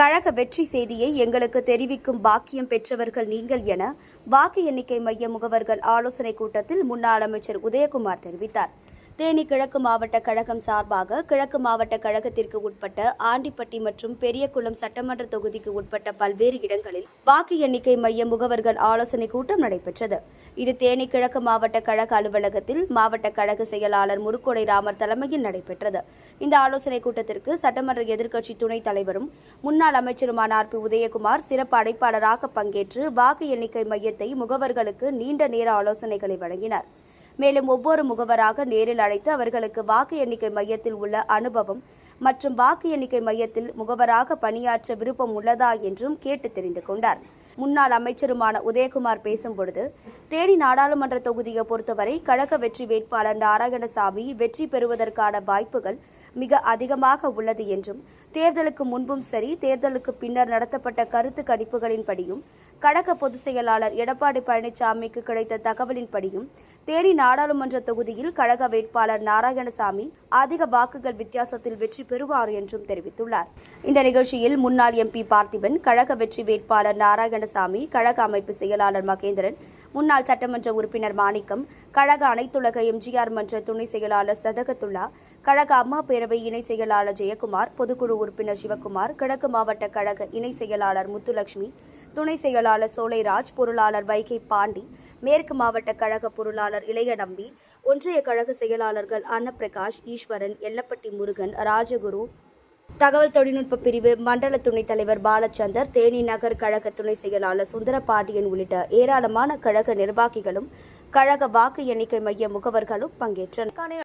கழக வெற்றி செய்தியை எங்களுக்கு தெரிவிக்கும் பாக்கியம் பெற்றவர்கள் நீங்கள் என வாக்கு எண்ணிக்கை மைய முகவர்கள் ஆலோசனைக் கூட்டத்தில் முன்னாள் அமைச்சர் உதயகுமார் தெரிவித்தார். தேனி கிழக்கு மாவட்ட கழகம் சார்பாக கிழக்கு மாவட்ட கழகத்திற்கு உட்பட்ட ஆண்டிப்பட்டி மற்றும் பெரியகுளம் சட்டமன்ற தொகுதிக்கு உட்பட்ட பல்வேறு இடங்களில் வாக்கு எண்ணிக்கை மைய முகவர்கள் ஆலோசனை கூட்டம் நடைபெற்றது. இது தேனி கிழக்கு மாவட்ட கழக அலுவலகத்தில் மாவட்ட கழக செயலாளர் முருக்கோடை ராமர் தலைமையில் நடைபெற்றது. இந்த ஆலோசனைக் கூட்டத்திற்கு சட்டமன்ற எதிர்க்கட்சி துணைத் தலைவரும் முன்னாள் அமைச்சருமான ஆர் பி உதயகுமார் சிறப்பு அழைப்பாளராக பங்கேற்று வாக்கு எண்ணிக்கை மையத்தை முகவர்களுக்கு நீண்ட நேர ஆலோசனைகளை வழங்கினார். மேலும் ஒவ்வொரு முகவராக நேரில் அழைத்து அவர்களுக்கு வாக்கு எண்ணிக்கை மையத்தில் உள்ள அனுபவம் மற்றும் வாக்கு எண்ணிக்கை மையத்தில் முகவராக பணியாற்ற விருப்பம் உள்ளதா என்றும் கேட்டு தெரிந்து கொண்டார். முன்னாள் அமைச்சருமான உதயகுமார் பேசும்பொழுது தேனி நாடாளுமன்ற தொகுதியை பொறுத்தவரை கழக வெற்றி வேட்பாளர் நாராயணசாமி வெற்றி பெறுவதற்கான வாய்ப்புகள் மிக அதிகமாக உள்ளது என்றும் தேர்தலுக்கு முன்பும் சரி தேர்தலுக்கு பின்னர் நடத்தப்பட்ட கருத்து கணிப்புகளின்படியும் கழக பொதுச் செயலாளர் எடப்பாடி பழனிசாமிக்கு கிடைத்த தகவலின்படியும் தேனி நாடாளுமன்ற தொகுதியில் கழக வேட்பாளர் நாராயணசாமி அதிக வாக்குகள் வித்தியாசத்தில் வெற்றி பெறுவார் என்றும் தெரிவித்துள்ளார். இந்த நிகழ்ச்சியில் முன்னாள் எம்பி பார்த்திபன் கழக வெற்றி வேட்பாளர் நாராயணசாமி கழக அமைப்பு செயலாளர் மகேந்திரன் முன்னாள் சட்டமன்ற உறுப்பினர் மாணிக்கம் கழக அனைத்துலக எம்ஜிஆர் மன்ற துணை செயலாளர் சதகத்துல்லா கழக அம்மா பேரவை இணை செயலாளர் ஜெயக்குமார் பொதுக்குழு உறுப்பினர் சிவக்குமார் கிழக்கு மாவட்ட கழக இணை செயலாளர் முத்துலட்சுமி துணை செயலாளர் சோலைராஜ் பொருளாளர் வைகை பாண்டி மேற்கு மாவட்ட கழக பொருளாளர் நம்பி ஒன்றிய கழக செயலாளர்கள் அன்னப்பிரகாஷ் ஈஸ்வரன் எல்லப்பட்டி முருகன் ராஜகுரு தகவல் தொழில்நுட்ப பிரிவு மண்டல துணைத் தலைவர் பாலச்சந்தர் தேனி நகர் கழக துணை செயலாளர் சுந்தரபாண்டியன் உள்ளிட்ட ஏராளமான கழக நிர்வாகிகளும் கழக வாக்கு எண்ணிக்கை மைய முகவர்களும் பங்கேற்றனர்.